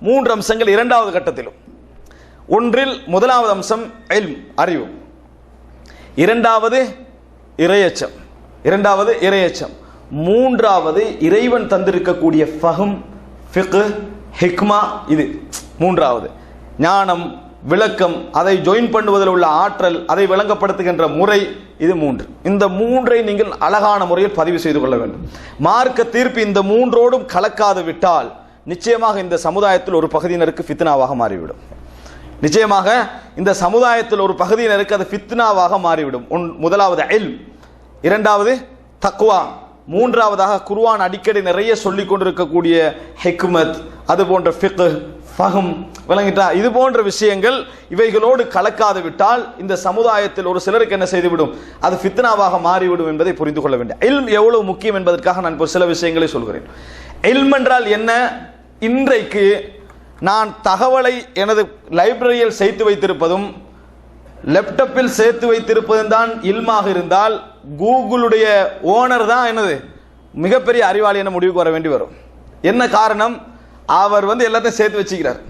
மூன்று அம்சங்கள் இரண்டாவது கட்டத்திலும். ஒன்றில் முதலாவது அம்சம் இல்ம் அறிவு. இரண்டாவது இரையச்சம். இரண்டாவது இரையச்சம். மூன்றாவது இறைவன் தந்திருக்கக்கூடிய ஃபஹம் ஃபிக்கு ஹிக்மா இது. மூன்றாவது. ஞானம் விளக்கம் அதை ஜாயின் பண்ணுவதில் உள்ள ஆற்றல் அதை விளங்கப்படுத்துகின்ற முறை இது மூன்று. இந்த மூன்றை நீங்கள் அழகான முறையில் பதிவு செய்து கொள்ள வேண்டும். மார்க்க தீர்ப்பு இந்த மூன்றோடும் கலக்காது விட்டால் நிச்சயமாக இந்த சமுதாயத்தில் ஒரு பகுதியினருக்கு ஃபித்னாவாக மாறிவிடும். நிச்சயமாக இந்த சமுதாயத்தில் ஒரு பகுதியினருக்கு அது ஃபித்னாவாக மாறிவிடும். உன் முதலாவது எல் இரண்டாவது தக்குவா மூன்றாவதாக குருவான் அடிக்கடி நிறைய சொல்லிக் கொண்டிருக்கக்கூடிய ஹெக்மத் அது போன்ற ஃபிக் ஃபஹம் விளங்கிட்டா? இது போன்ற விஷயங்கள் இவைகளோடு கலக்காது விட்டால் இந்த சமுதாயத்தில் ஒரு சிலருக்கு என்ன செய்துவிடும்? அது ஃபித்னாவாக மாறிவிடும் என்பதை புரிந்து கொள்ள வேண்டும் இல்ம் எவ்வளவு முக்கியம் என்பதற்காக நான் இப்போ சில விஷயங்களை சொல்கிறேன். எல்ம் என்றால் என்ன? இன்றைக்கு நான் தகவலை எனது லைப்ரரியில் சேர்த்து வைத்திருப்பதும் லேப்டாப்பில் சேர்த்து வைத்திருப்பதும் தான் இல்மாக இருந்தால் கூகுளுடைய ஓனர் தான் என்னது மிகப்பெரிய அறிவாளி என முடிவுக்கு வர வேண்டி வரும். என்ன காரணம்? அவர் வந்து எல்லாத்தையும் சேர்த்து வச்சுக்கிறார்.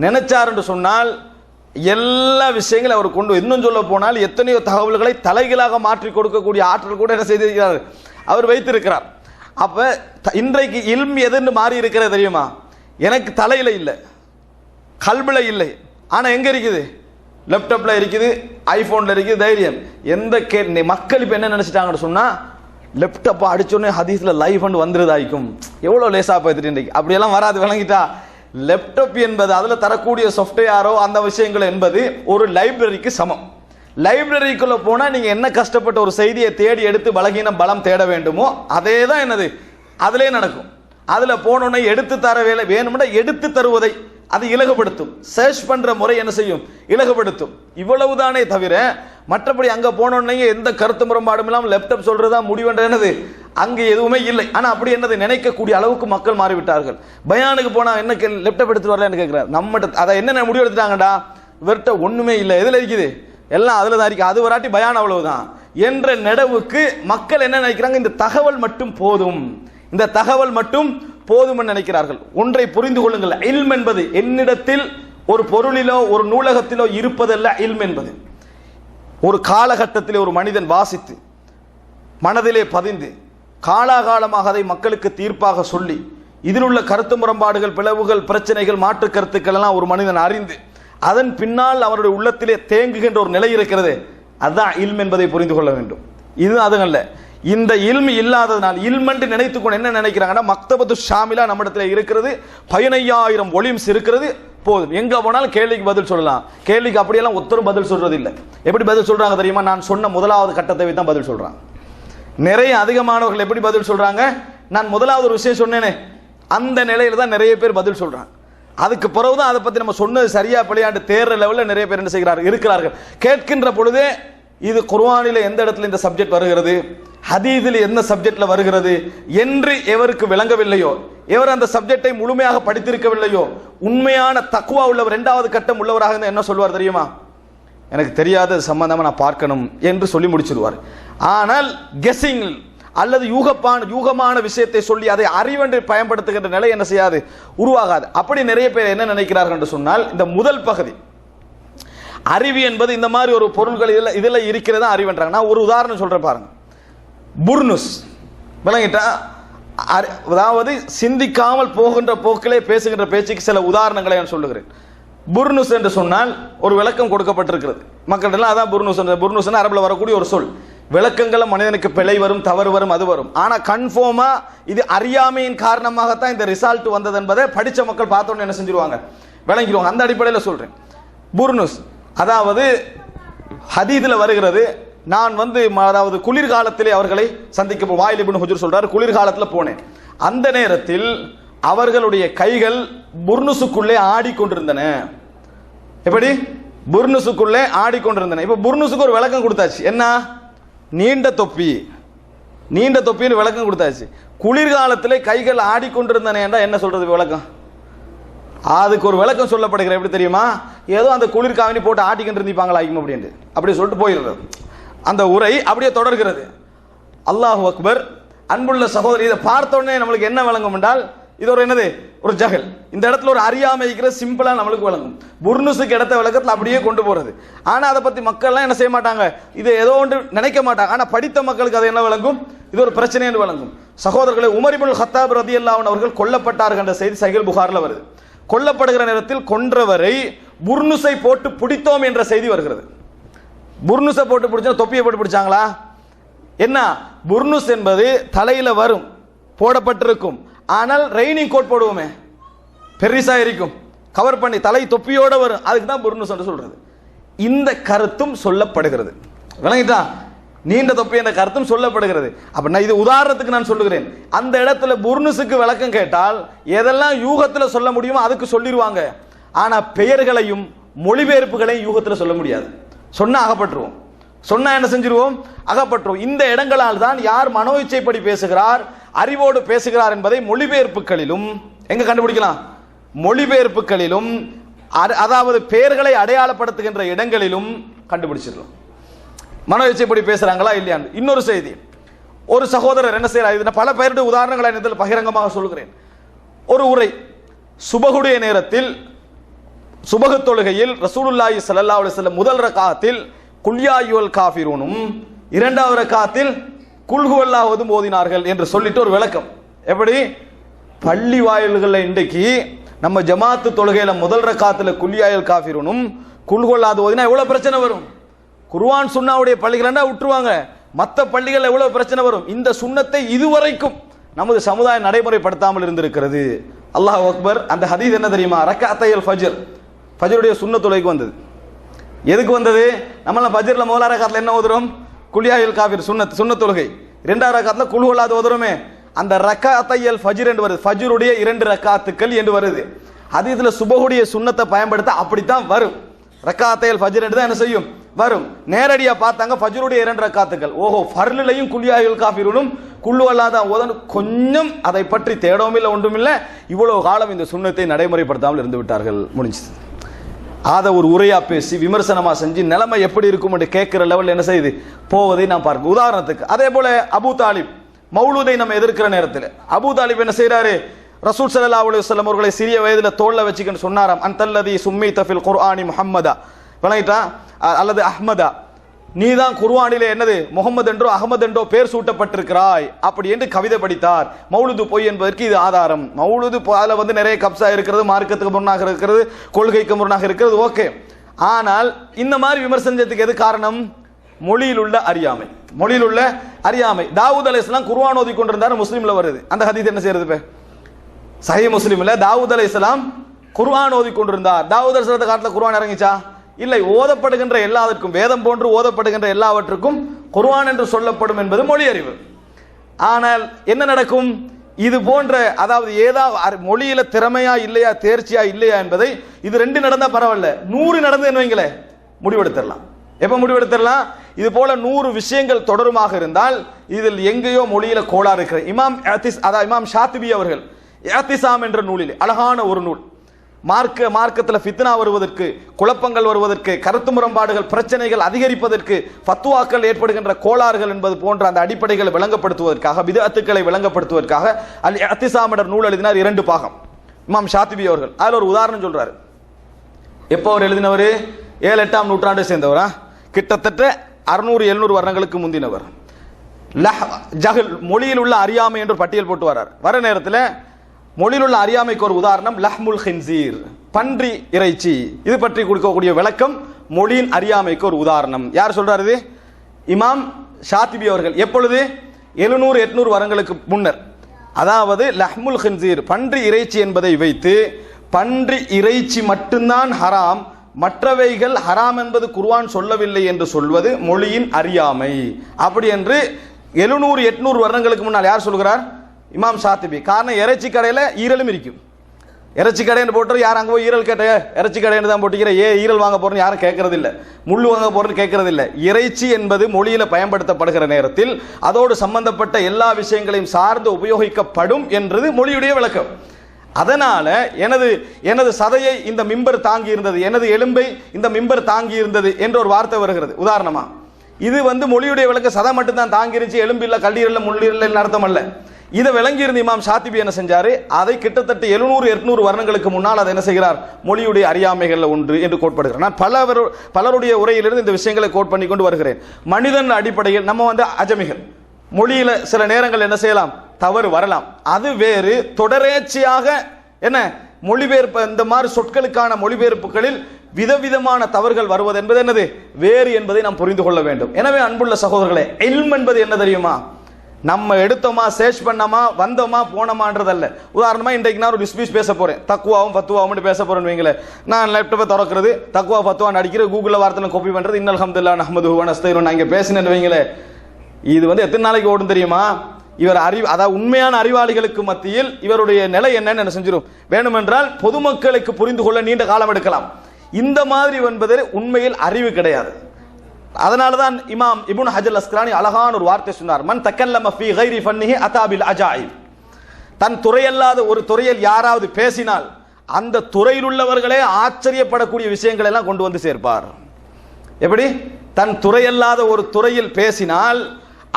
நினைச்சார் என்று சொன்னால் எல்லா விஷயங்களும் அவர் கொண்டு இன்னும் சொல்ல போனால் எத்தனையோ தகவல்களை தலைகளாக மாற்றி கொடுக்கக்கூடிய ஆற்றல் கூட என்ன செய்திருக்கிறார்? அவர் வைத்திருக்கிறார். அப்போ த- இன்றைக்கு இல்ம் எதுன்னு மாறி இருக்கிறது தெரியுமா? எனக்கு தலையில் இல்லை. கல்பில் இல்லை. ஆனால் எங்கே இருக்குது? லேப்டாப்பில் இருக்குது ஐஃபோனில் இருக்குது தைரியம். எந்த கே மக்கள் இப்போ என்ன நினச்சிட்டாங்கன்னு சொன்னால் லேப்டாப்பை அடிச்சோடனே ஹதீஸில் லைஃப் அண்ட் வந்துருதாய்க்கும். எவ்வளோ லேசாக பார்த்துட்டு இன்றைக்கு அப்படியெல்லாம் வராது விளங்கிட்டா? லேப்டாப் என்பது அதில் தரக்கூடிய சாஃப்ட்வேரோ அந்த விஷயங்கள் என்பது ஒரு லைப்ரரிக்கு சமம். லைப்ரரிக்குள்ளே போனால் நீங்கள் என்ன கஷ்டப்பட்ட ஒரு செய்தியை தேடி எடுத்து பலகீனம் பலம் தேட வேண்டுமோ அதே தான் என்னது? அதிலே நடக்கும். அதில் போனோன்னே எடுத்து தர வேலை வேணும்னா எடுத்து தருவதை அது இலகுபடுத்தும். சர்ச் பண்ணுற முறை என்ன செய்யும்? இலகுபடுத்தும். இவ்வளவுதானே தவிர மற்றபடி அங்கே போனோன்னே எந்த கருத்து முரண்பாடும் இல்லாமல் லேப்டாப் சொல்கிறதா முடிவுன்ற என்னது? அங்கே எதுவுமே இல்லை. ஆனால் அப்படி என்னது? நினைக்கக்கூடிய அளவுக்கு மக்கள் மாறிவிட்டார்கள். பயானுக்கு போனால் என்ன லேப்டாப் எடுத்துட்டு வரலன்னு கேட்குறாரு நம்மகிட்ட அதை என்னென்ன முடிவு எடுத்துட்டாங்கடா? இவர்கிட்ட ஒன்றுமே இல்லை. எதில் இருக்குது? எல்லாம் அதில் தான் இருக்குது அது வராட்டி பயான் அவ்வளவுதான். என்ற நெடவுக்கு மக்கள் என்ன நினைக்கிறாங்க? இந்த தகவல் மட்டும் போதும். இந்த தகவல் மட்டும் போதும் நினைக்கிறார்கள். ஒன்றை புரிந்து கொள்ளுங்கள். இல்ம் என்பது என்னிடத்தில் ஒரு பொருளிலோ ஒரு நூலகத்திலோ இருப்பதல்ல இல்ம் என்பது. ஒரு காலகட்டத்திலே ஒரு மனிதன் வாசித்து மனதிலே பதிந்து காலாகாலமாக அதை மக்களுக்கு தீர்ப்பாக சொல்லி இதில் உள்ள கருத்து முரண்பாடுகள் பிளவுகள் பிரச்சனைகள் மாற்று கருத்துக்கள் எல்லாம் ஒரு மனிதன் அறிந்து அதன் பின்னால் அவருடைய உள்ளத்திலே தேங்குகின்ற ஒரு நிலை இருக்கிறது. அதுதான் இல்ம் என்பதை புரிந்து கொள்ள வேண்டும். இது அதுங்கல்ல இந்த இல்மு இல்லாததனால் இல்மென்று நினைத்துக்கொண்டு என்ன நினைக்கிறாங்கன்னா மக்தபத்து ஷாமிலா நம்மிடத்தில் இருக்கிறது பதினையாயிரம் ஒலிம்ஸ் இருக்கிறது போதும். எங்க போனாலும் கேள்விக்கு பதில் சொல்லலாம். கேள்விக்கு அப்படியெல்லாம் ஒத்தரும் பதில் சொல்றது இல்லை எப்படி பதில் சொல்றாங்க தெரியுமா? நான் சொன்ன முதலாவது கட்டத்தை தான் பதில் சொல்றாங்க நிறைய அதிகமானவர்கள் எப்படி பதில் சொல்றாங்க? நான் முதலாவது ஒரு விஷயம் சொன்னேனே அந்த நிலையில தான் நிறைய பேர் பதில் சொல்றாங்க அதுக்கு பிறகுதான் அதை பத்தி நம்ம சொன்னது சரியா விளையாண்டு தேர்ற லெவலில் நிறைய பேர் என்ன செய்கிறார்கள்? இருக்கிறார்கள். கேட்கின்ற பொழுதே இது குர்வானில எந்த இடத்துல இந்த சப்ஜெக்ட் வருகிறது? ஹதீஸில் என்ன சப்ஜெக்ட்ல வருகிறது? என்று எவருக்கு விளங்கவில்லையோ எவர் அந்த சப்ஜெக்டை முழுமையாக படித்திருக்கவில்லையோ உண்மையான தக்குவா உள்ளவர் இரண்டாவது கட்டம் உள்ளவராக இருந்தால் என்ன சொல்வார் தெரியுமா? எனக்கு தெரியாத சம்பந்தமாக நான் பார்க்கணும் என்று சொல்லி முடிச்சிருவார். ஆனால் கெஸிங் அல்லது யூகப்பான யூகமான விஷயத்தை சொல்லி அதை அறிவென்று பயன்படுத்துகின்ற நிலை என்ன செய்யாது? உருவாகாது. அப்படி நிறைய பேர் என்ன நினைக்கிறார்கள் என்று சொன்னால் இந்த முதல் பகுதி அறிவு என்பது இந்த மாதிரி ஒரு பொருள்கள் இதில் இதில் இருக்கிறதா அறிவுன்றாங்க. நான் ஒரு உதாரணம் சொல்கிறேன் பாருங்க. புர்னுஸ். விளங்கிட்டா? அரி- அதாவது சிந்திக்காமல் போகின்ற போக்கிலே பேசுகின்ற பேச்சுக்கு சில உதாரணங்களை நான் சொல்லுகிறேன். புர்னுஸ் என்று சொன்னால் ஒரு விளக்கம் கொடுக்கப்பட்டிருக்கிறது. மக்கள்கிட்ட அதான் புர்னுஸ் என்ற புர்னுஸ் அரபில் வரக்கூடிய ஒரு சொல். விளக்கங்களை மனிதனுக்கு பிழை வரும் தவறு வரும் அது வரும். ஆனால் கன்ஃபார்மாக இது அறியாமையின் காரணமாகத்தான் இந்த ரிசல்ட் வந்தது என்பதை படித்த மக்கள் பார்த்தோன்னு என்ன செஞ்சிருவாங்க? விளங்கிடுவாங்க. அந்த அடிப்படையில் சொல்கிறேன் புர்னுஸ். அதாவது ஹதீதில் வருகிறது நான் வந்து அதாவது குளிர்காலத்திலே அவர்களை சந்திக்க போ- வாயில் இப்னு ஹுஜர் சொல்றாரு குளிர்காலத்தில் போனேன். அந்த நேரத்தில் அவர்களுடைய கைகள் புர்னுசுக்குள்ளே ஆடிக்கொண்டிருந்தன. எப்படி? புர்னுசுக்குள்ளே ஆடிக்கொண்டிருந்தன. இப்போ புர்னுசுக்கு ஒரு விளக்கம் கொடுத்தாச்சு. என்ன? நீண்ட தொப்பி. நீண்ட தொப்பின்னு விளக்கம் கொடுத்தாச்சு. குளிர்காலத்திலே கைகள் ஆடிக்கொண்டிருந்தன என்றால் என்ன சொல்றது விளக்கம்? அதுக்கு ஒரு விளக்கம் சொல்லப்படுகிற எப்படி தெரியுமா? ஏதோ அந்த குளிர் காவணி போட்டு ஆட்டிக்கிட்டு இருந்திப்பாங்களாக்கும் அப்படின்ட்டு. அப்படி சொல்லிட்டு போயிடுறது. அந்த உரை அப்படியே தொடர்கிறது. அல்லாஹ் அக்பர் அன்புள்ள சகோதரி இதை பார்த்த உடனே நம்மளுக்கு என்ன விளங்கும் என்றால் இது ஒரு என்னது? ஒரு ஜகல். இந்த இடத்துல ஒரு அறியாமை இருக்கிற சிம்பிளாக நம்மளுக்கு விளங்கும். புர்னுஸுக்கு இடத்த விளக்கத்தில் அப்படியே கொண்டு போகிறது ஆனால் அதை பற்றி மக்கள்லாம் என்ன செய்ய மாட்டாங்க? இது ஏதோ ஒன்று நினைக்க மாட்டாங்க. ஆனால் படித்த மக்களுக்கு அது என்ன விளங்கும்? இது ஒரு பிரச்சனை என்று விளங்கும். சகோதரர்களை உமரிபுல் ஹத்தாப் ரதி அவர்கள் கொல்லப்பட்டார்கள் என்ற செய்தி சைகல் புகாரில் வருது. கொல்லப்படுகிற நேரத்தில் கொன்றவரை புர்னுஸை போட்டு பிடித்தோம் என்ற செய்தி வருகிறது. புர்னுஸை போட்டு பிடிச்சா தொப்பியை போட்டு பிடிச்சாங்களா? என்ன? புர்னுஸ் என்பது தலையில் வரும் போடப்பட்டிருக்கும். ஆனால் ரெய்னிங் கோட் போடுவோமே பெரிசா இருக்கும் கவர் பண்ணி தலை தொப்பியோட வரும் அதுக்கு தான் புர்னுஸ் என்று சொல்றது. இந்த கருத்தும் சொல்லப்படுகிறது. விளங்கிட்டா? நீண்ட தொப்பி என்ற கருத்தும் சொல்லப்படுகிறது. அப்போ நான் இது உதாரணத்துக்கு நான் சொல்லுகிறேன். அந்த இடத்துல புர்னுஸுக்கு விளக்கம் கேட்டால் எதெல்லாம் யூகத்தில் சொல்ல முடியுமோ அதுக்கு சொல்லிடுவாங்க ஆனால் பெயர்களையும் மொழிபெயர்ப்புகளையும் யூகத்தில் சொல்ல முடியாது. சொன்னால் அகப்பட்டுருவோம். சொன்னால் என்ன செஞ்சிருவோம்? அகப்பட்டுருவோம். இந்த இடங்களால் தான் யார் மனோ இச்சைப்படி பேசுகிறார் அறிவோடு பேசுகிறார் என்பதை மொழிபெயர்ப்புகளிலும் எங்கே கண்டுபிடிக்கலாம்? மொழிபெயர்ப்புகளிலும் அதாவது பெயர்களை அடையாளப்படுத்துகின்ற இடங்களிலும் கண்டுபிடிச்சிடலாம். மனோ இச்சைப்படி பேசுறாங்களா இல்லையான்னு இன்னொரு செய்தி. ஒரு சகோதரர் என்ன செய்யறாரு இது பல பேருடைய உதாரணங்களை இதில் பகிரங்கமாக சொல்கிறேன். ஒரு உரை. சுபகுடைய நேரத்தில் சுபகு தொழுகையில் ரசூலுல்லாஹி சல்லா அலைஹி வஸல்லம் முதல் ரகாத்தில் குல்யாயுவல் காஃபிரூனும் இரண்டாவது ரகாத்தில் குல்குவல்லாவதும் ஓதினார்கள் என்று சொல்லிட்டு ஒரு விளக்கம். எப்படி? பள்ளி வாயில்களில் இன்றைக்கு நம்ம ஜமாத்து தொழுகையில் முதல் ரகாத்துல குல்யாயுல் காஃபிரூனும் குல்குவல்லாது ஓதினா எவ்வளோ பிரச்சனை வரும்? குர்வான் சுண்ணாவுடைய பள்ளிகளா விட்டுருவாங்க. மற்ற பள்ளிகள் எவ்வளவு பிரச்சனை வரும்? இந்த சுண்ணத்தை இதுவரைக்கும் நமது சமுதாயம் நடைமுறைப்படுத்தாமல் இருந்திருக்கிறது. அல்லாஹ் அக்பர் அந்த ஹதீஸ் என்ன தெரியுமா? ரக்காத்தையல் ஃபஜர். ஃபஜருடைய சுண்ணத்துலைக்கு வந்தது. எதுக்கு வந்தது? நம்மளாம் ஃபஜரில் முதலா ரக்காத்துல என்ன ஓதுறோம் குலியாயில் காவிர் சுண்ணத் சுன்ன தொழுகை இரண்டாவது ரக்காத்துல குழுவலாது ஓதுறோமே அந்த ரக்காத்தையல் ஃபஜர் என்று வருது. ஃபஜருடைய இரண்டு ரக்காத்துக்கள் என்று வருது. அது இதில் சுபகுடைய சுண்ணத்தை பயன்படுத்த அப்படித்தான் வரும். ரக்காத்தையல் ஃபஜர் என்று தான் என்ன செய்யும்? வரும். நேரடியாக பார்த்தாங்க ஃபஜருடைய இரண்டு ரக்காத்துக்கள். ஓஹோ ஃபர்லிலையும் குல்யாயுல் காஃபிரூனும் குள்ளு அல்லாத ஓதன் கொஞ்சம் அதை பற்றி தேடவும் இல்லை ஒன்றும் இல்லை இவ்வளோ காலம் இந்த சுண்ணத்தை நடைமுறைப்படுத்தாமல் இருந்து விட்டார்கள். முடிஞ்சது. அதை ஒரு உரையாக பேசி விமர்சனமாக செஞ்சு நிலைமை எப்படி இருக்கும் என்று கேட்குற லெவல் என்ன செய்யுது? போவதை நான் பார்க்க. உதாரணத்துக்கு அதே போல் அபூ தாலிப் மௌலூதை நம்ம எதிர்க்கிற நேரத்தில். அபூ தாலிப் என்ன செய்கிறாரு ரசூல் சல்லா அலைஹி வல்லம் அவர்களை சிறிய வயதில் தோல்ல வச்சுக்கின்னு சொன்னாராம். அந்தல்லதி சும்மி தஃபில் குர்ஆனி முஹம்மதா. விளங்கிட்டா? அல்லது அஹ்மதா நீதான் குர்வானிலே என்னது? முகமது என்றோ அகமது என்றோ பேர் சூட்டப்பட்டிருக்கிறாய் அப்படி என்று கவிதை படித்தார். மௌலுது பொய் என்பதற்கு இது ஆதாரம். மௌலுது அதில் வந்து நிறைய கப்சா இருக்கிறது மார்க்கத்துக்கு முரணாக இருக்கிறது கொள்கைக்கு முரணாக இருக்கிறது ஓகே. ஆனால் இந்த மாதிரி விமர்சனத்துக்கு எது காரணம்? மொழியில் உள்ள அறியாமை. மொழியில் உள்ள அறியாமை. தாவூத் இஸ்லாம் குர்வானோதி ஓதி கொண்டிருந்தார் முஸ்லீம்ல வருது. அந்த ஹதீத் என்ன செய்யறது இப்ப? சஹி முஸ்லிம்ல தாவூத் இஸ்லாம் குருவானோதி ஓதி கொண்டிருந்தார். தாவூத் அலைஹிஸ்ஸலாத்து காலத்தில் குர்வான் இறங்கிச்சா? இல்லை ஓதப்படுகின்ற எல்லாத்திற்கும் வேதம் போன்று ஓதப்படுகின்ற எல்லாவற்றுக்கும் குர்வான் என்று சொல்லப்படும் என்பது மொழி அறிவு ஆனால் என்ன நடக்கும்? இது போன்ற அதாவது ஏதாவது மொழியில திறமையா இல்லையா தேர்ச்சியா இல்லையா என்பதை இது ரெண்டு நடந்தா பரவாயில்ல. நூறு நடந்து வைங்களேன் முடிவெடுத்துடலாம். எப்ப முடிவெடுத்துடலாம்? இது போல நூறு விஷயங்கள் தொடருமாக இருந்தால் இதில் எங்கேயோ மொழியில கோளாறு இருக்கிற இமாம் யாத்திஸ் அதான் இமாம் ஷாத்திபி அவர்கள் ஏத்திசாம் என்ற நூலில் அழகான ஒரு நூல். மார்க்க மார்க்கத்தில் ஃபித்னா வருவதற்கு குழப்பங்கள் வருவதற்கு கருத்து முரண்பாடுகள் பிரச்சனைகள் அதிகரிப்பதற்கு ஃபத்துவாக்கள் ஏற்படுகின்ற கோளாறுகள் என்பது போன்ற அந்த அடிப்படைகளை விளங்கப்படுத்துவதற்காக விதத்துக்களை விளங்கப்படுத்துவதற்காக அல் அத்திசாமிடர் நூல் எழுதினார் இரண்டு பாகம். இமாம் ஷாத்திபி அவர்கள். அதில் ஒரு உதாரணம் சொல்கிறார் எப்போ அவர் எழுதினவர்? ஏழு எட்டாம் நூற்றாண்டை சேர்ந்தவரா? கிட்டத்தட்ட அறுநூறு எழுநூறு வருடங்களுக்கு முந்தினவர். ஜஹல் மொழியில் உள்ள அறியாமை என்று பட்டியல் போட்டு வரார் வர நேரத்தில் மொழியில் உள்ள அறியாமைக்கு ஒரு உதாரணம் லஹ்முல் ஹின்சீர். பன்றி இறைச்சி. இது பற்றி கொடுக்கக்கூடிய விளக்கம் மொழியின் அறியாமைக்கு ஒரு உதாரணம். யார் சொல்றாரு இது? இமாம் ஷாத்திபி அவர்கள். எப்பொழுது? எழுநூறு எட்நூறு வருங்களுக்கு முன்னர். அதாவது லஹ்முல் ஹின்சீர் பன்றி இறைச்சி என்பதை வைத்து பன்றி இறைச்சி மட்டும்தான் ஹராம் மற்றவைகள் ஹராம் என்பது குர்வான் சொல்லவில்லை என்று சொல்வது மொழியின் அறியாமை. அப்படி என்று எழுநூறு எட்நூறு வருடங்களுக்கு முன்னால் யார் சொல்கிறார்? இமாம் ஷாத்திபி. காரணம் இறைச்சி கடையில் ஈரலும் இருக்கும். இறைச்சி கடைன்னு போட்டு யார் அங்கே போய் ஈரல் கேட்ட இறைச்சி கடைன்னு தான் போட்டுக்கிற ஏ ஈரல் வாங்க போறேன்னு யாரும் கேட்கறதில்ல. முள் வாங்க போறேன்னு கேட்கறது இறைச்சி என்பது மொழியில் பயன்படுத்தப்படுகிற நேரத்தில் அதோடு சம்பந்தப்பட்ட எல்லா விஷயங்களையும் சார்ந்து உபயோகிக்கப்படும் என்றது மொழியுடைய விளக்கம். அதனால் எனது எனது சதையை இந்த மிம்பர் தாங்கி இருந்தது எனது எலும்பை இந்த மிம்பர் தாங்கி இருந்தது என்ற ஒரு வார்த்தை வருகிறது. உதாரணமாக இது வந்து மொழியுடைய விளக்க சதை மட்டும்தான் தாங்கிருச்சு தாங்கி இருந்துச்சு எலும்பு இல்லை கல்லீரல முள்ளீரல் அர்த்தம் அல்ல. இதை விளங்கியிருந்த இமாம் ஷாத்திபி என்ன செஞ்சார்? அதை கிட்டத்தட்ட எழுநூறு எட்நூறு வருடங்களுக்கு முன்னால் அதை என்ன செய்கிறார்? மொழியுடைய அறியாமைகளில் ஒன்று என்று கோட்படுகிறார் நான் பலவர் பலருடைய உரையிலிருந்து இந்த விஷயங்களை கோட் பண்ணி கொண்டு வருகிறேன். மனிதன் அடிப்படையில் நம்ம வந்து அஜமிகள். மொழியில் சில நேரங்கள் என்ன செய்யலாம்? தவறு வரலாம். அது வேறு தொடரேச்சியாக என்ன? மொழிபெயர்ப்பு இந்த மாதிரி சொற்களுக்கான மொழிபெயர்ப்புகளில் விதவிதமான தவறுகள் வருவது என்பது என்னது? வேறு என்பதை நாம் புரிந்து கொள்ள வேண்டும். எனவே அன்புள்ள சகோதரர்களே எல்ம் என்பது என்ன தெரியுமா? நம்ம எடுத்தோமா சேர்ச் பண்ணோமா வந்தோமா போனோமான்றதல்ல. உதாரணமா இன்றைக்கு நான் ஒரு ஸ்பீச் பேச போறேன். தக்குவாவும் பத்துவாவும் பேச போகிறேன்னு வைங்களேன். நான் லேப்டாப்பை திறக்கிறது தக்குவா பத்துவா நடிக்கிற கூகுளில் வார்த்தை காப்பி பண்றது இன்னல் ஹம்துல்லா அஹமது நஸ்தீர் நான் இங்கே பேசினேன்னு வைங்களேன். இது வந்து எத்தனை நாளைக்கு ஓடும் தெரியுமா? இவர் அறிவு அதாவது உண்மையான அறிவாளிகளுக்கு மத்தியில் இவருடைய நிலை என்னன்னு என்ன செஞ்சிடும் வேணுமென்றால் பொதுமக்களுக்கு புரிந்து கொள்ள நீண்ட காலம் எடுக்கலாம். இந்த மாதிரி என்பது உண்மையில் அறிவு கிடையாது. அதனால தான் இமாம் இபுன் ஹஜர் அஸ்கலானி அழகான ஒரு வார்த்தை சொன்னார். மன் தக்கல்லம ஃபீ கைரி ஃபன்னிஹி அதாபில் அஜாயிப் தன் துறையல்லாத ஒரு துறையில் யாராவது பேசினால் அந்த துறையில் உள்ளவர்களே ஆச்சரியப்படக்கூடிய விஷயங்களை எல்லாம் கொண்டு வந்து சேர்ப்பார். எப்படி? தன் துறையல்லாத ஒரு துறையில் பேசினால்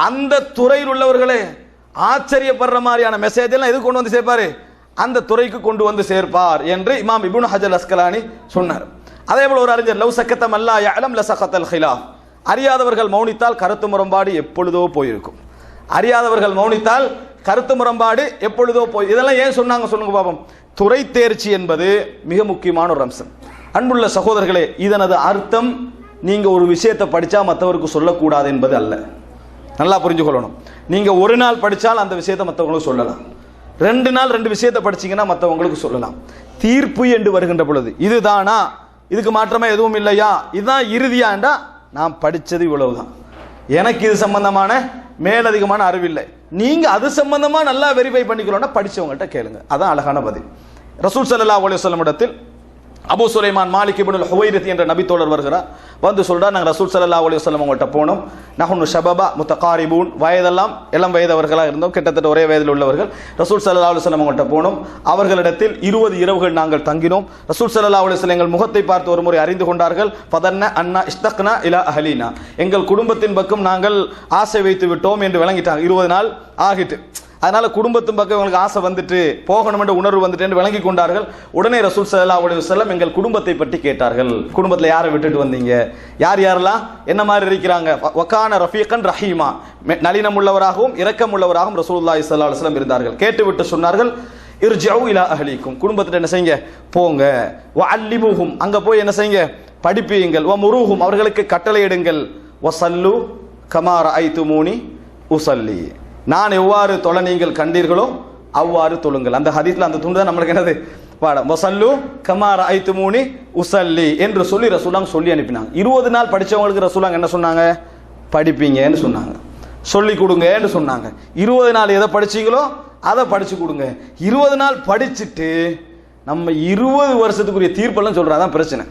அந்த துறையில் உள்ளவர்களே ஆச்சரியப்படுற மாதிரியான மெசேஜ் எல்லாம் எது கொண்டு வந்து சேர்ப்பாரு? அந்த துறைக்கு கொண்டு வந்து சேர்ப்பார் என்று இமாம் இபுன் ஹஜர் அஸ்கலானி சொன்னார். அதே போல ஒரு அறிஞர் லவ் சக்கத்தம் அல்லா யஅலம் லசகத்தல் ஹிலாஃப். அறியாதவர்கள் மௌனித்தால் கருத்து முரண்பாடு எப்பொழுதோ போயிருக்கும். அறியாதவர்கள் மௌனித்தால் கருத்து முரண்பாடு எப்பொழுதோ போய் இதெல்லாம் ஏன் சொன்னாங்க சொல்லுங்க பாபம் துறை தேர்ச்சி என்பது மிக முக்கியமான ஒரு அம்சம். அன்புள்ள சகோதரர்களே இதனது அர்த்தம் நீங்க ஒரு விஷயத்தை படிச்சா மற்றவருக்கு சொல்லக்கூடாது என்பது அல்ல. நல்லா புரிஞ்சு கொள்ளணும். நீங்க ஒரு நாள் படித்தால் அந்த விஷயத்தை மற்றவங்களுக்கு சொல்லலாம். ரெண்டு நாள் ரெண்டு விஷயத்தை படிச்சீங்கன்னா மற்றவங்களுக்கு சொல்லலாம். தீர்ப்பு என்று வருகின்ற பொழுது இதுதானா? இதுக்கு மாற்றமா எதுவும் இல்லையா? இதுதான் இறுதியாண்டா நான் படிச்சது இவ்வளவுதான். எனக்கு இது சம்பந்தமான மேலதிகமான அறிவில்லை. நீங்கள் அது சம்பந்தமாக நல்லா வெரிஃபை பண்ணிக்கணும்னா படித்தவங்கள்ட்ட கேளுங்க. அதான் அழகான பதில். ரசூல் சல்லா அலி வஸல்லம் இடத்தில் அபு சுலைமான் மாலிக் இப்னுல் ஹுவைரத் என்ற நபித்தோழர் வருகிறார். வந்து சொல்கிறார் நாங்கள் ரசூல் சல்லா அலி வஸ்லம் அவங்கள்ட்ட போனோம். நஹுனு ஷபபா முத்தகாரிபூன். வயதெல்லாம் இளம் வயதவர்களாக இருந்தோம். கிட்டத்தட்ட ஒரே வயதில் உள்ளவர்கள். ரசூல் சல்லா அலி வஸ்லம் அவங்கள்ட்ட போனோம். அவர்களிடத்தில் இருபது இரவுகள் நாங்கள் தங்கினோம். ரசூல் சல்லா அலி வஸ்லம் எங்கள் முகத்தை பார்த்து ஒரு முறை அறிந்து கொண்டார்கள். பதன்ன அண்ணா இஷ்தக்னா இலா அஹலீனா. எங்கள் குடும்பத்தின் பக்கம் நாங்கள் ஆசை வைத்து விட்டோம் என்று விளங்கிட்டாங்க. இருபது நாள் ஆகிட்டு. அதனால குடும்பத்தின் பக்கம் இவங்களுக்கு ஆசை வந்துட்டு போகணுமென்ற உணர்வு வந்துட்டு என்று விளங்கி கொண்டார்கள். உடனே ரசூல் சல்லா உடைய செல்லம் எங்கள் குடும்பத்தை பற்றி கேட்டார்கள். குடும்பத்தில் யாரை விட்டுட்டு வந்தீங்க? யார் யாரெல்லாம்? என்ன மாதிரி இருக்கிறாங்க? வக்கான ரஃபீகன் ரஹீமா. நளினம் உள்ளவராகவும் இரக்கம் உள்ளவராகவும் ரசூலுல்லாஹி ஸல்லல்லாஹு அலுவலம் இருந்தார்கள். கேட்டுவிட்டு சொன்னார்கள் இர்ஜிஉ இலா அஹலிக்கும். குடும்பத்தில் என்ன செய்யுங்க? போங்க. வஅல்லிமுஹும். அங்க போய் என்ன செய்யுங்க? படிப்பியுங்கள் வ முருகும் அவர்களுக்கு கட்டளையிடுங்கள். வசல்லு கமா மூனி உசல்லி நான் எவ்வாறு தொலை நீங்கள் கண்டீர்களோ அவ்வாறு தொழுங்கள். அந்த ஹதீஸ்ல அந்த துண்டு தான் நம்மளுக்கு என்னது? பாடம் மொசல்லு கமார் ஐத்து மூணி உசல்லி என்று சொல்லி ரசூலாங்க சொல்லி அனுப்பினாங்க. இருபது நாள் படித்தவங்களுக்கு ரசூலாங்க என்ன சொன்னாங்க? படிப்பீங்கன்னு சொன்னாங்க. சொல்லி கொடுங்கன்னு சொன்னாங்க. இருபது நாள் எதை படிச்சீங்களோ அதை படிச்சு கொடுங்க. இருபது நாள் படிச்சுட்டு நம்ம இருபது வருஷத்துக்குரிய தீர்ப்பெல்லாம் சொல்கிறாதான் பிரச்சனை.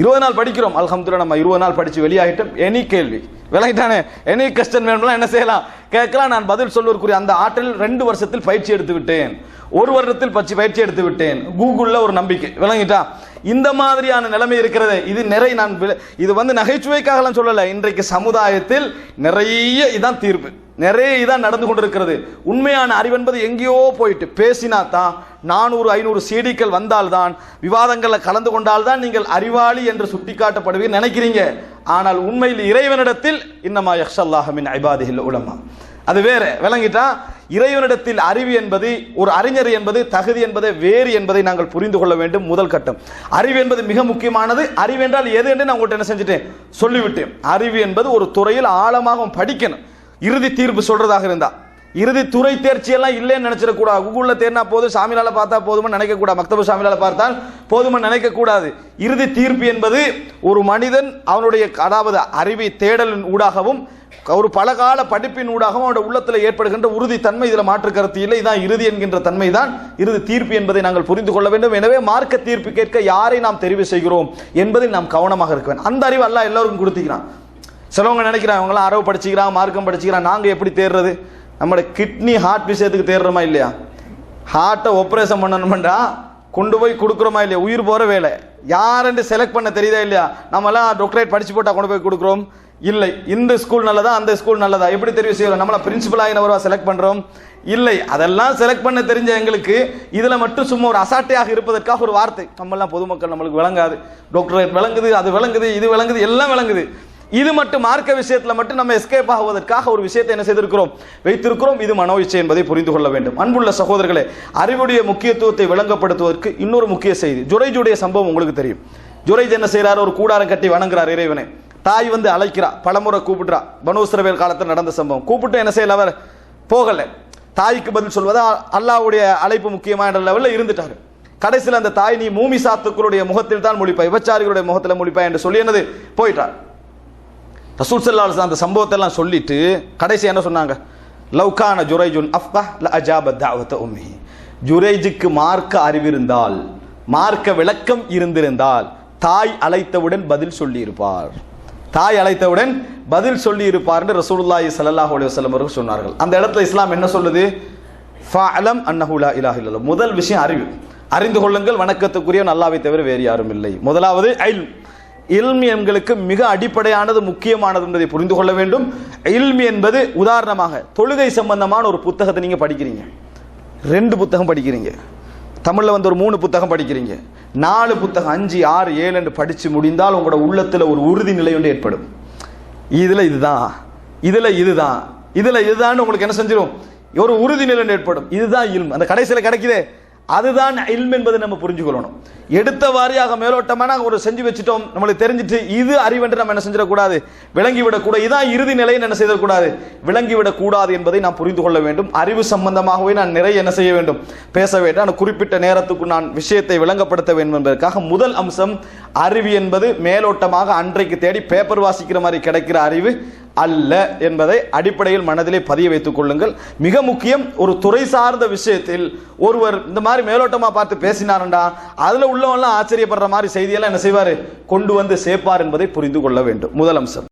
இருபது நாள் படிக்கிறோம். அல்ஹம்துலில்லாஹ் நம்ம இருபது நாள் படிச்சு வெளியாகிட்டோம். எனி கேள்வி? விளங்கிட்டானே? எனி கஷ்டம் வேணும்னா என்ன செய்யலாம்? கேட்கலாம். நான் பதில் சொல்வதற்குரிய அந்த ஆற்றல் ரெண்டு வருஷத்தில் பயிற்சி எடுத்து விட்டேன். ஒரு வருடத்தில் பச்சு பயிற்சி எடுத்து விட்டேன். கூகுளில் ஒரு நம்பிக்கை. விளங்கிட்டா? இந்த மாதிரியான நிலைமை இருக்கிறது. இது நிறைய நான் வி- இது வந்து நகைச்சுவைக்காகலாம் சொல்லலை. இன்றைக்கு சமுதாயத்தில் நிறைய இதான் தீர்ப்பு நிறைய இதான் நடந்து கொண்டிருக்கிறது. உண்மையான அறிவு என்பது எங்கேயோ போயிட்டு. பேசினா தான் நானூறு ஐநூறு சீடிக்கள் வந்தால்தான் விவாதங்களில் கலந்து கொண்டால்தான் நீங்கள் அறிவாளி என்று சுட்டிக்காட்டப்படுவீர் நினைக்கிறீங்க. ஆனால் உண்மையில் இறைவனிடத்தில் இன்னமா யக்ஷல்லாஹமின் ஐபாதிஹில் உலமா. அது வேற விளங்கிட்டா இறைவனிடத்தில் அறிவு என்பது ஒரு அறிஞர் என்பது தகுதி என்பது வேறு என்பதை நாங்கள் புரிந்து கொள்ள வேண்டும் முதல் கட்டம். அறிவு என்பது மிக முக்கியமானது. அறிவு என்றால் எது என்று நான் உங்கள்கிட்ட என்ன செஞ்சுட்டேன்? சொல்லிவிட்டேன். அறிவு என்பது ஒரு துறையில் ஆழமாக படிக்கணும். இறுதி தீர்ப்பு சொல்றதாக இருந்தா. இறுதி துறை தேர்ச்சி எல்லாம் இல்லைன்னு நினைச்சிடக்கூடாது கூகுள்ல தேர்னா போதும் சாமியால பார்த்தா போதும்னு நினைக்கக்கூடாது மக்தபு சாமியால பார்த்தால் போதும்னு நினைக்கக்கூடாது இறுதி தீர்ப்பு என்பது ஒரு மனிதன் அவனுடைய அதாவது அறிவை தேடலின் ஊடாகவும் ஒரு பலகால படிப்பின் ஊடாகவும் அவனுடைய உள்ளத்தில் ஏற்படுகின்ற உறுதி தன்மை இதில் மாற்று கருத்து இல்லை. இதான் இறுதி என்கின்ற தன்மை தான் இறுதி தீர்ப்பு என்பதை நாங்கள் புரிந்து கொள்ள வேண்டும். எனவே மார்க்க தீர்ப்பு கேட்க யாரை நாம் தெரிவு செய்கிறோம் என்பதில் நாம் கவனமாக இருக்க வேண்டும். அந்த அறிவு அல்ல எல்லோருக்கும் கொடுத்திக்கிறான் சிலவங்க நினைக்கிறாங்க அவங்களாம் அரவு படிச்சுக்கிறான் மார்க்கம் படிச்சுக்கிறான் நாங்கள் எப்படி தேர்றது? நம்மளோட கிட்னி ஹார்ட் விஷயத்துக்கு தேடுறோமா இல்லையா? ஹார்ட்டை ஆப்ரேஷன் பண்ணணுமெண்டா கொண்டு போய் கொடுக்குறோமா இல்லையா? உயிர் போகிற வேலை. யாருன்னு செலக்ட் பண்ண தெரியுதா இல்லையா? நம்மளாம் டாக்டரேட் படிச்சு போட்டால் கொண்டு போய் கொடுக்குறோம். இல்லை இந்த ஸ்கூல் நல்லதா அந்த ஸ்கூல் நல்லதா? எப்படி தெரிவு செய்யறோம்? நம்மள பிரின்சிபல் ஆகினவரவா செலக்ட் பண்ணுறோம் இல்லை அதெல்லாம் செலக்ட் பண்ண தெரிஞ்ச எங்களுக்கு இதில் மட்டும் சும்மா ஒரு அசாட்டையாக இருப்பதற்காக ஒரு வார்த்தை. நம்மளாம் பொதுமக்கள் நம்மளுக்கு விளங்காது. டாக்டரேட் விளங்குது அது விளங்குது இது விளங்குது எல்லாம் விளங்குது. இது மட்டும் மார்க்க விஷயத்துல மட்டும் நம்ம எஸ்கேப் ஆகுவதற்காக ஒரு விஷயத்தை என்ன செய்திருக்கிறோம்? வைத்திருக்கிறோம். இது மனோ இச்சை என்பதை புரிந்து கொள்ள வேண்டும். அன்புள்ள சகோதரர்களே அறிவுடைய முக்கியத்துவத்தை விளங்கப்படுத்துவதற்கு இன்னொரு முக்கிய செய்தி. ஜுரைஜுடைய சம்பவம் உங்களுக்கு தெரியும். ஜுரைஜ் என்ன செய்கிறார் ஒரு கூடாரம் கட்டி வணங்குறார் இறைவனை. தாய் வந்து அழைக்கிறா. பலமுறை கூப்பிடுறா. பனோசிரவேல் காலத்தில் நடந்த சம்பவம். கூப்பிட்டு என்ன செய்யல அவர்? போகலை. தாய்க்கு பதில் சொல்வதா? அல்லாஹ்வுடைய அழைப்பு முக்கியமான லெவலில் இருந்துட்டாரு. கடைசியில் அந்த தாய் நீ மூமி சாத்துக்களுடைய முகத்தில் தான் முழிப்பாய். விபச்சாரிகளுடைய முகத்தில் முழிப்பாய் என்று சொல்லி என்னது? போயிட்டார். ரசூல் சல்லாஹ் அந்த சம்பவத்தை எல்லாம் சொல்லிட்டு கடைசி என்ன சொன்னாங்க? லவ்கான ஜுரைஜுன் அஃபா ல அஜாப தாவத்த உம்மி ஜுரைஜுக்கு மார்க்க அறிவிருந்தால் மார்க்க விளக்கம் இருந்திருந்தால் தாய் அழைத்தவுடன் பதில் சொல்லியிருப்பார். தாய் அழைத்தவுடன் பதில் சொல்லி இருப்பார் என்று ரசூலுல்லாஹி ஸல்லல்லாஹு அலைஹி வஸல்லம் அவர்கள் சொன்னார்கள். அந்த இடத்துல இஸ்லாம் என்ன சொல்லுது? ஃபஅலம் அன்னஹு லா இலாஹ இல்லல்லாஹ். முதல் விஷயம் அறிவு. அறிந்து கொள்ளுங்கள் வணக்கத்துக்குரிய அல்லாஹ்வை தவிர வேறு யாரும் இல்லை. முதலாவது ஐல். இல்மி எங்களுக்கு மிக அடிப்படையானது முக்கியமானது என்பதை புரிந்து கொள்ள வேண்டும். இல்மி என்பது உதாரணமாக தொழுகை சம்பந்தமான ஒரு புத்தகத்தை நீங்கள் படிக்கிறீங்க. ரெண்டு புத்தகம் படிக்கிறீங்க. தமிழில் வந்து ஒரு மூணு புத்தகம் படிக்கிறீங்க. நாலு புத்தகம் அஞ்சு ஆறு ஏழு என்று படித்து முடிந்தால் உங்களோட உள்ளத்தில் ஒரு உறுதி நிலை ஒன்று ஏற்படும். இதில் இதுதான். இதில் இதுதான். இதில் இதுதான் உங்களுக்கு என்ன செஞ்சிடும் ஒரு உறுதி நிலை ஏற்படும். இதுதான் இல்மு. அந்த கடைசியில் கிடைக்குதே. அதுதான் இல்ம் என்பதை நம்ம புரிஞ்சுக்கொள்ளணும். எடுத்த வாரியாக மேலோட்டமான ஒரு செஞ்சு வச்சுட்டோம் நம்மளுக்கு தெரிஞ்சிட்டு இது அறிவென்று நம்ம என்ன செஞ்சிடக்கூடாது? விளங்கிவிடக்கூடாது இதான் இறுதி நிலையை என்ன செய்தக்கூடாது விளங்கிவிடக்கூடாது என்பதை நாம் புரிந்து கொள்ள வேண்டும். அறிவு சம்பந்தமாகவே நான் நிறைய என்ன செய்ய வேண்டும்? பேச வேண்டும். ஆனால் குறிப்பிட்ட நேரத்துக்கு நான் விஷயத்தை விளங்கப்படுத்த வேண்டும் என்பதற்காக முதல் அம்சம் அறிவு என்பது மேலோட்டமாக அன்றைக்கு தேடி பேப்பர் வாசிக்கிற மாதிரி கிடைக்கிற அறிவு அல்ல என்பதை அடிப்படையில் மனதிலே பதிய வைத்துக் கொள்ளுங்கள். மிக முக்கியம் ஒரு துறை சார்ந்த விஷயத்தில் ஒருவர் இந்த மாதிரி மேலோட்டமா பார்த்து பேசினாருண்டா. அதுல உள்ளவன்லாம் ஆச்சரியப்படுற மாதிரி செய்தியெல்லாம் என்ன செய்வாரு? கொண்டு வந்து சேர்ப்பார் என்பதை புரிந்து கொள்ள வேண்டும். முதலம்சம்